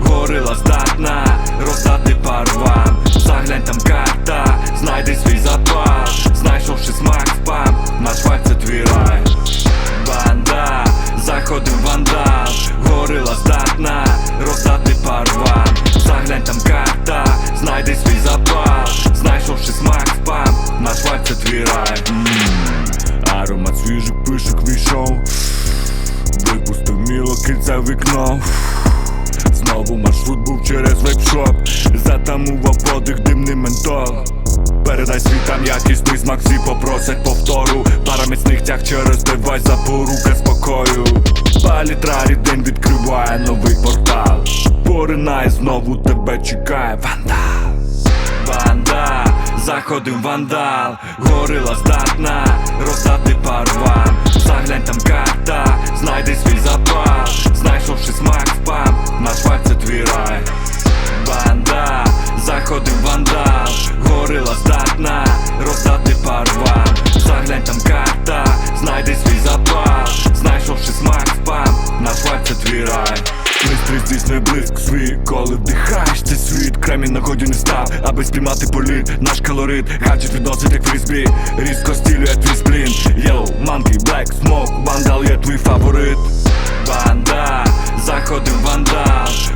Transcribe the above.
горила здатна роздати парвам Заглянь там карта, знайди свій запас Знайшовши смак впам, наш вайб це твій рай. Банда, заходив вандал Горила здатна роздати парвам Заглянь там карта, знайди свій запас Знайшовши смак впам, наш вайб це твій рай. Аромат свіжих пишок війшов. Випустив в вікно Знову маршрут був через вебшоп. Затамував подих димний ментол Передай світам якісний смак, всі попросять повтору. Пара міцних тяг через девайс запорука спокою. Палітра день відкриває новий портал. Поринає знову тебе чекає вандал. Банда, заходив вандал, горила здатна роздати парвам знайди Знайшовши смак впам, наш вайб це твій рай. Банда, заходив вандал, горила здатна роздати парвам Заглянь там карта, знайди свій запас Знайшовши смак впам, наш вайб це твій рай. Пристрій здійснює блиск свій, коли вдихаєш цей світ. Кремінь на годі не став, аби спіймати політ. Наш калорит, гаджет відносить як фрізбі. Різко стілює твій сплін фаворит, банда, заходив вандаж.